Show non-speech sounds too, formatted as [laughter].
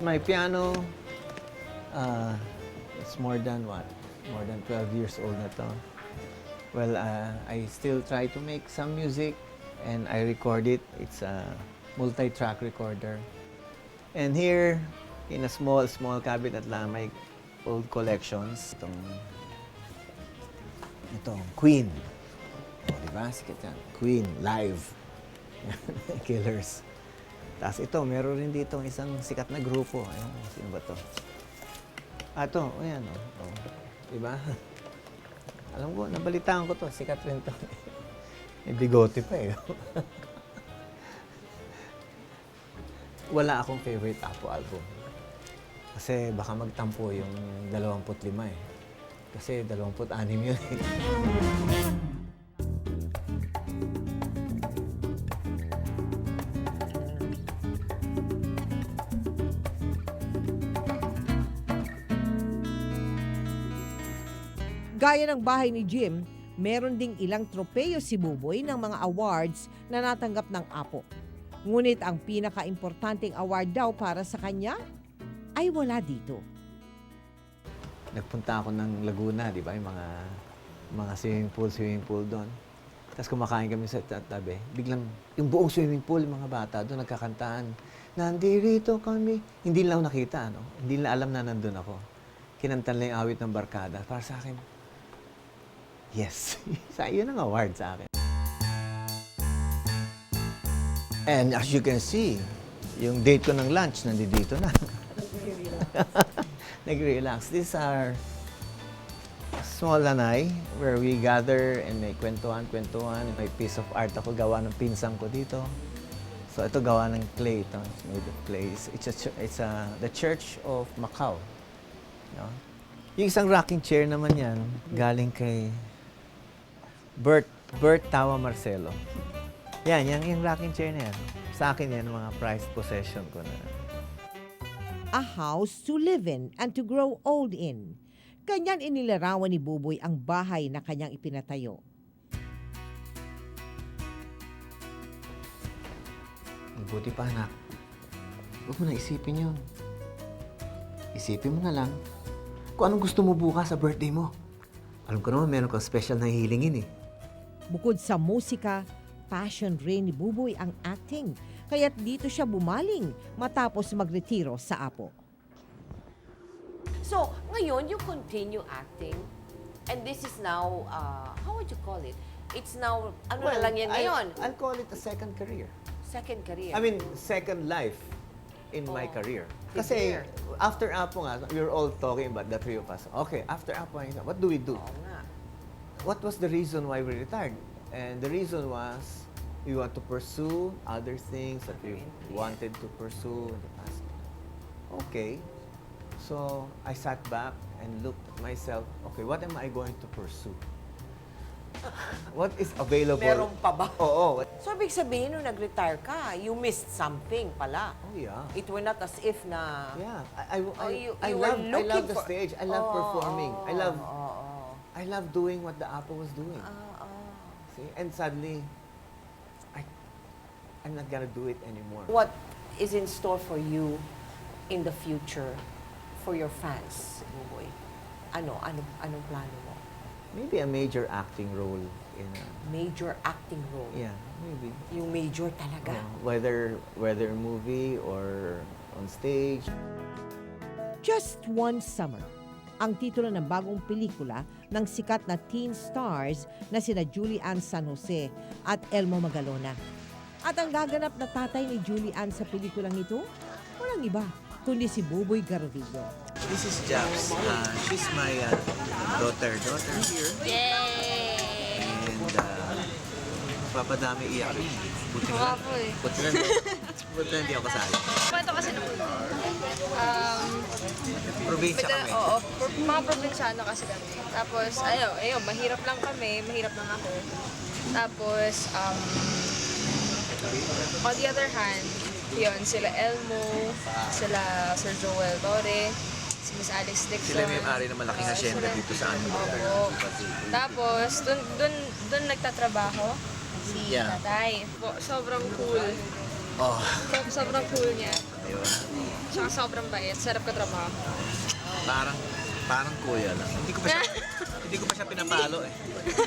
My piano, uh, it's more than what? More than 12 years old na to. Well, uh, I still try to make some music and I record it. It's a multi-track recorder. And here, in a small, small cabinet lang, may old collections. Itong, itong Queen. O, di ba? Sikat yan. Queen, live. [laughs] Killers. Tapos ito, meron rin dito isang sikat na grupo. Ayun, sino ba to? Ah, ito. O yan, o. o. Diba? [laughs] Alam ko, nabalitaan ko to. Sikat rin to. [laughs] May bigote pa eh. [laughs] Wala akong favorite Apo album. Kasi baka magtampo yung 25 eh. Kasi 26 yun eh. Gaya ng bahay ni Jim, meron ding ilang tropeyo si Buboy ng mga awards na natanggap ng Apo. Ngunit ang pinaka-importanting award daw para sa kanya ay wala dito. nagpunta ako ng Laguna, di ba? Yung mga, mga swimming pool, swimming pool doon. Tapos kumakain kami sa ta- tabi. Biglang, yung buong swimming pool, mga bata doon nagkakantaan. Nandirito kami. Hindi nila ako nakita, no? Hindi nila alam na nandun ako. Kinantan lang yung awit ng barkada. Para sa akin, yes. [laughs] sa yun ang award sa akin. And as you can see, yung date ko ng lunch, nandito na. [laughs] nag-relax. These are small lanay where we gather and may kwentuhan, kwentuhan. May piece of art ako gawa ng pinsang ko dito. So ito gawa ng clay. Ito, it's made of clay. It's, a, it's a, the Church of Macau. No? Yung isang rocking chair naman yan, galing kay Bert, Bert Tawa Marcelo. Yan, yan yung rocking chair na yan. Sa akin yan, mga prized possession ko na. A house to live in and to grow old in. Ganyan inilarawan ni Buboy ang bahay na kanyang ipinatayo. Mabuti pa, anak. Huwag mo na isipin yun. Isipin mo na lang kung anong gusto mo bukas sa birthday mo. Alam ko naman, meron kang special na hihilingin eh. Bukod sa musika, passion rin ni Buboy ang acting. Kaya't dito siya bumaling matapos magretiro sa Apo. So, ngayon, you continue acting. And this is now, uh, how would you call it? It's now, ano na lang yan ngayon? I'll call it a second career. Second career. I mean, second life in my Oh. career. Fifth Kasi year. after Apo nga, we were all talking about the three of us. Okay, after Apo, what do we do? Oo nga. What was the reason why we retired? And the reason was we want to pursue other things that we wanted to pursue in the past. Okay. So I sat back and looked at myself, okay, what am I going to pursue? what is available? Meron pa ba? Oo. So, ibig sabihin, nung nag-retire ka, you missed something pala. Oh, yeah. It were not as if na... Yeah. I, I, I, Oh, you, I you were love, I love the for- stage. I love Oh, performing. I oh, love, oh, oh. I love doing what the Apple was doing. Ah, ah. See? And suddenly, I, I'm not gonna do it anymore. What is in store for you in the future for your fans, Buboy? Ano? Ano anong plano mo? Maybe a major acting role in a, Major acting role. yeah, maybe. Yung major talaga. Uh, whether whether movie or on stage. Just One Summer. Ang titulo ng bagong pelikula ng sikat na teen stars na sina Julie Ann San Jose at Elmo Magalona. At ang gaganap na tatay ni Julie Ann sa pelikulang ito, walang iba, kundi si Buboy Garvidlo. This is Japs. Uh, she's my uh, daughter. Daughter here. Yay! And uh, papadami iyak. Buti na, Guwapo eh. buti na, buti hindi ako kasali. Kwento kasi nung, um, Probinsya kami. oo, pro- mga probinsyano kasi kami. Tapos, ayaw, ayaw, mahirap lang kami, mahirap lang ako. Tapos, um, on the other hand, yun, sila Elmo, sila Sir Joel Torre, si Miss Alice Dixon. Sila may ari ng malaking Oo, hacienda sila- dito sa amin. Opo. Tapos, dun, dun, dun nagtatrabaho si Yeah. tatay. Po, sobrang cool. Oh, So- Sobrang cool niya. ayun. Tsaka sobrang bait. Sarap ka trabaho. Parang, parang kuya lang. Hindi ko pa siya, [laughs] hindi ko pa siya pinapalo eh. [laughs]